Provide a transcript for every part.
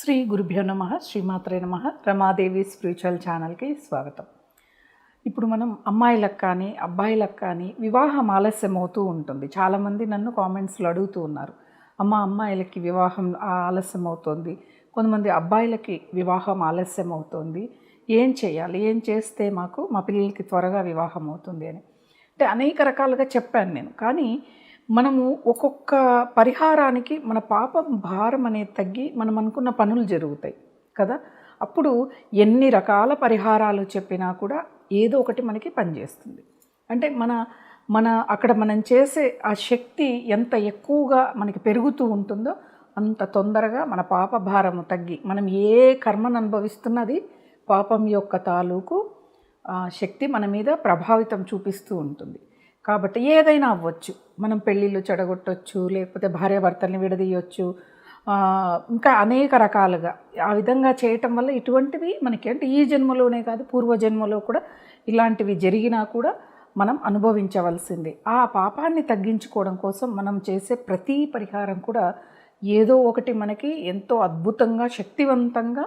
శ్రీ గురుభ్యో నమ శ్రీమాత్రే నమ రమాదేవి స్పిరిచువల్ ఛానల్కి స్వాగతం. ఇప్పుడు మనం అమ్మాయిలకు కానీ అబ్బాయిలకు కానీ వివాహం ఆలస్యం అవుతూ ఉంటుంది. చాలామంది నన్ను కామెంట్స్లో అడుగుతూ ఉన్నారు. అమ్మ అమ్మాయిలకి వివాహం ఆలస్యం అవుతుంది. కొంతమంది అబ్బాయిలకి వివాహం ఆలస్యం అవుతుంది. ఏం చేయాలి? ఏం చేస్తే మాకు మా పిల్లలకి త్వరగా వివాహం అవుతుంది అని. అంటే అనేక రకాలుగా చెప్పాను నేను. కానీ మనము ఒక్కొక్క పరిహారానికి మన పాపం భారం అనేది తగ్గి మనం అనుకున్న పనులు జరుగుతాయి కదా? అప్పుడు ఎన్ని రకాల పరిహారాలు చెప్పినా కూడా ఏదో ఒకటి మనకి పనిచేస్తుంది. అంటే మన మన అక్కడ మనం చేసే ఆ శక్తి ఎంత ఎక్కువగా మనకి పెరుగుతూ ఉంటుందో అంత తొందరగా మన పాప భారము తగ్గి మనం ఏ కర్మను అనుభవిస్తున్నది పాపం యొక్క తాలూకు ఆ, శక్తి మన మీద ప్రభావితం చూపిస్తూ ఉంటుంది. కాబట్టి ఏదైనా అవ్వచ్చు. మనం పెళ్ళిళ్ళు చెడగొట్టవచ్చు లేకపోతే భార్యాభర్తల్ని విడదీయొచ్చు. ఇంకా అనేక రకాలుగా ఆ విధంగా చేయటం వల్ల ఇటువంటివి మనకి అంటే ఈ జన్మలోనే కాదు పూర్వజన్మలో కూడా ఇలాంటివి జరిగినా కూడా మనం అనుభవించవలసింది. ఆ పాపాన్ని తగ్గించుకోవడం కోసం మనం చేసే ప్రతి పరిహారం కూడా ఏదో ఒకటి మనకి ఎంతో అద్భుతంగా శక్తివంతంగా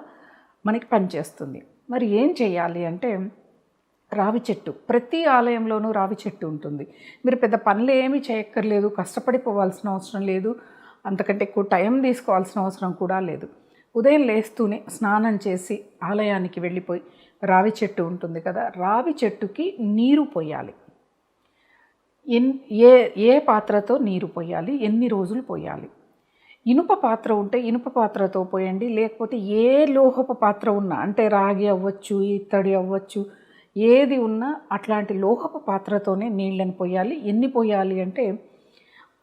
మనకి పనిచేస్తుంది. మరి ఏం చేయాలి అంటే రావి చెట్టు. ప్రతి ఆలయంలోనూ రావి చెట్టు ఉంటుంది. మీరు పెద్ద పనులు ఏమీ చేయక్కర్లేదు. కష్టపడిపోవాల్సిన అవసరం లేదు. అంతకంటే ఎక్కువ టైం తీసుకోవాల్సిన అవసరం కూడా లేదు. ఉదయం లేస్తూనే స్నానం చేసి ఆలయానికి వెళ్ళిపోయి రావి చెట్టు ఉంటుంది కదా రావి చెట్టుకి నీరు పోయాలి. ఎన్ ఏ ఏ పాత్రతో నీరు పోయాలి? ఎన్ని రోజులు పోయాలి? ఇనుప పాత్ర ఉంటే ఇనుప పాత్రతో పోయండి. లేకపోతే ఏ లోహపు పాత్ర ఉన్నా అంటే రాగి అవ్వచ్చు ఇత్తడి అవ్వచ్చు ఏది ఉన్నా అట్లాంటి లోహపు పాత్రతోనే నీళ్ళని పోయాలి. ఎన్ని పోయాలి అంటే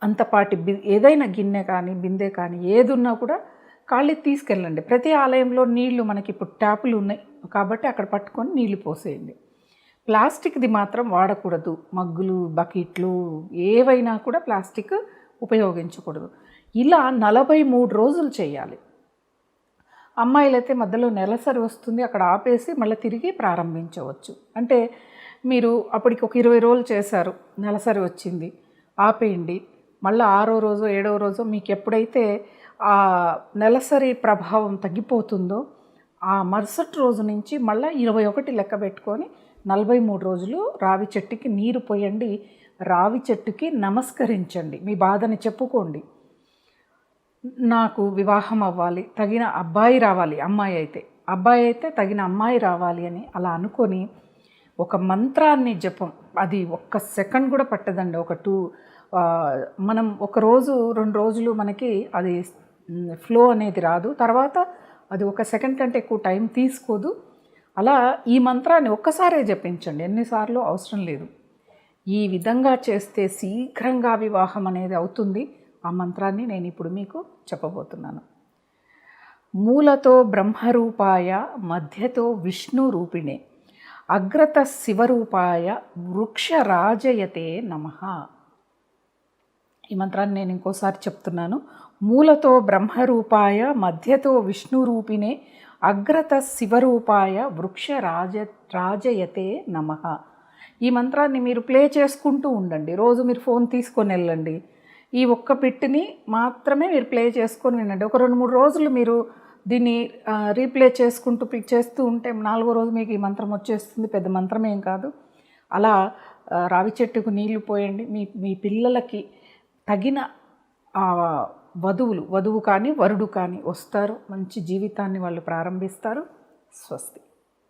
అంతపాటి బి ఏదైనా గిన్నె కానీ బిందె కానీ ఏది ఉన్నా కూడా ఖాళీ తీసుకెళ్ళండి. ప్రతి ఆలయంలో నీళ్ళు మనకి ఇప్పుడు ట్యాపులు ఉన్నాయి. కాబట్టి అక్కడ పట్టుకొని నీళ్ళు పోసేయండి. ప్లాస్టిక్ది మాత్రం వాడకూడదు. మగ్గులు బకెట్లు ఏవైనా కూడా ప్లాస్టిక్ ఉపయోగించకూడదు. ఇలా నలభై మూడు రోజులు చేయాలి. అమ్మాయిలైతే మధ్యలో నెలసరి వస్తుంది అక్కడ ఆపేసి మళ్ళీ తిరిగి ప్రారంభించవచ్చు. అంటే మీరు అప్పటికి ఒక ఇరవై రోజులు చేశారు నెలసరి వచ్చింది ఆపేయండి. మళ్ళీ ఆరో రోజు ఏడవ రోజు మీకు ఎప్పుడైతే ఆ నెలసరి ప్రభావం తగ్గిపోతుందో ఆ మరుసటి రోజు నుంచి మళ్ళీ ఇరవై ఒకటి లెక్క పెట్టుకొని నలభై మూడు రోజులు రావి చెట్టుకి నీరు పోయండి. రావి చెట్టుకి నమస్కరించండి. మీ బాధని చెప్పుకోండి. నాకు వివాహం అవ్వాలి తగిన అబ్బాయి రావాలి అమ్మాయి అయితే. అబ్బాయి అయితే తగిన అమ్మాయి రావాలి అని అలా అనుకొని ఒక మంత్రాన్ని జపం. అది ఒక్క సెకండ్ కూడా పట్టదండి. ఒక టూ మనం ఒక రోజు రెండు రోజులు మనకి అది ఫ్లో అనేది రాదు. తర్వాత అది ఒక సెకండ్ కంటే ఎక్కువ టైం తీసుకోదు. అలా ఈ మంత్రాన్ని ఒక్కసారే జపించండి. ఎన్నిసార్లు అవసరం లేదు. ఈ విధంగా చేస్తే శీఘ్రంగా వివాహం అనేది అవుతుంది. ఆ మంత్రాన్ని నేను ఇప్పుడు మీకు చెప్పబోతున్నాను. మూలతో బ్రహ్మరూపాయ మధ్యతో విష్ణు రూపిణే అగ్రత శివరూపాయ వృక్షరాజయతే నమః. ఈ మంత్రాన్ని నేను ఇంకోసారి చెప్తున్నాను. మూలతో బ్రహ్మరూపాయ మధ్యతో విష్ణు రూపిణే అగ్రత శివరూపాయ వృక్ష రాజ రాజయతే నమ. ఈ మంత్రాన్ని మీరు ప్లే చేసుకుంటూ ఉండండి. రోజు మీరు ఫోన్ తీసుకొని వెళ్ళండి. ఈ ఒక్క పిట్టిని మాత్రమే మీరు ప్లే చేసుకొని వినండి. ఒక రెండు మూడు రోజులు మీరు దీన్ని రీప్లే చేసుకుంటూ పిక్ చేస్తూ ఉంటే నాలుగో రోజు మీకు ఈ మంత్రం వచ్చేస్తుంది. పెద్ద మంత్రం ఏం కాదు. అలా రావి చెట్టుకు నీళ్ళు పోయండి. మీ మీ పిల్లలకి తగిన వధువులు వధువు కానీ వరుడు కానీ వస్తారు. మంచి జీవితాన్ని వాళ్ళు ప్రారంభిస్తారు. స్వస్తి.